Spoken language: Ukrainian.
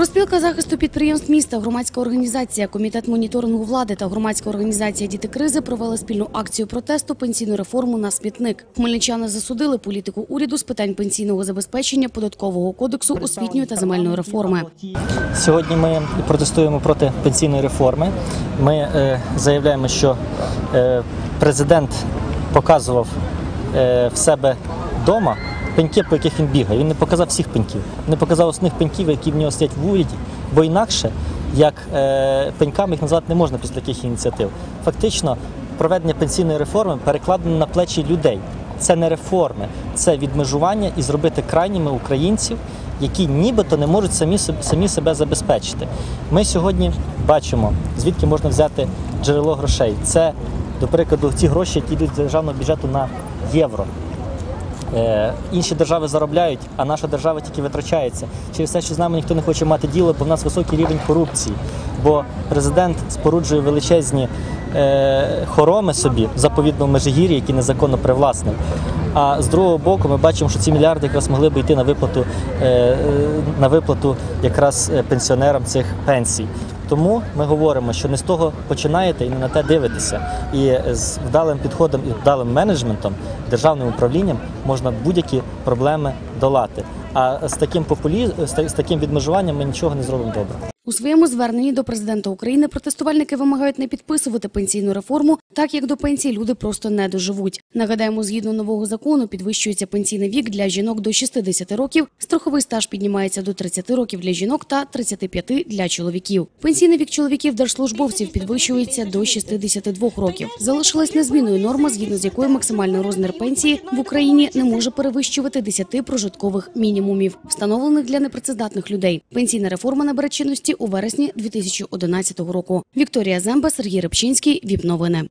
Розпілка захисту підприємств міста, громадська організація, комітет моніторингу влади та громадська організація Діти кризи провели спільну акцію протесту пенсійну реформу на смітник. Хмельничани засудили політику уряду з питань пенсійного забезпечення, податкового кодексу, освітньої та земельної реформи. Сьогодні ми протестуємо проти пенсійної реформи. Ми е, заявляємо, що е, президент показував е, в себе вдома пеньки, по яких він бігає. Він не показав всіх пеньків, не показав основних пеньків, які в нього стоять в уряді, бо інакше як е, пеньками їх назвати не можна після таких ініціатив. Фактично, проведення пенсійної реформи перекладено на плечі людей. Це не реформи, це відмежування і зробити крайніми українців, які нібито не можуть самі, самі себе забезпечити. Ми сьогодні бачимо, звідки можна взяти джерело грошей. Це, до прикладу, ті гроші, які йдуть з державного бюджету на євро. Е, інші держави заробляють, а наша держава тільки витрачається. Через те, що з нами ніхто не хоче мати діло, бо в нас високий рівень корупції. Бо президент споруджує величезні е, хороми собі в заповідному межигір'ї, які незаконно привласнив. А з другого боку, ми бачимо, що ці мільярди якраз могли б йти на виплату, е, на виплату якраз пенсіонерам цих пенсій. Тому ми говоримо, що не з того починаєте і не на те дивитеся. І з вдалим підходом і вдалим менеджментом, державним управлінням можна будь-які проблеми долати. А з таким популі... з таким відмежуванням ми нічого не зробимо добре. У своєму зверненні до президента України протестувальники вимагають не підписувати пенсійну реформу, так як до пенсії люди просто не доживуть. Нагадаємо, згідно нового закону підвищується пенсійний вік для жінок до 60 років, страховий стаж піднімається до 30 років для жінок та 35 для чоловіків. Пенсійний вік чоловіків держслужбовців підвищується до 62 років. Залишилась незмінною норма, згідно з якою максимальний розмір пенсії в Україні не може перевищувати 10 прожиткових мінімумів, встановлених для непрацездатних людей. Пенсійна реформа набере чинності у вересні 2011 року. Вікторія Земба, Сергій Рибчинський, ВІП новини.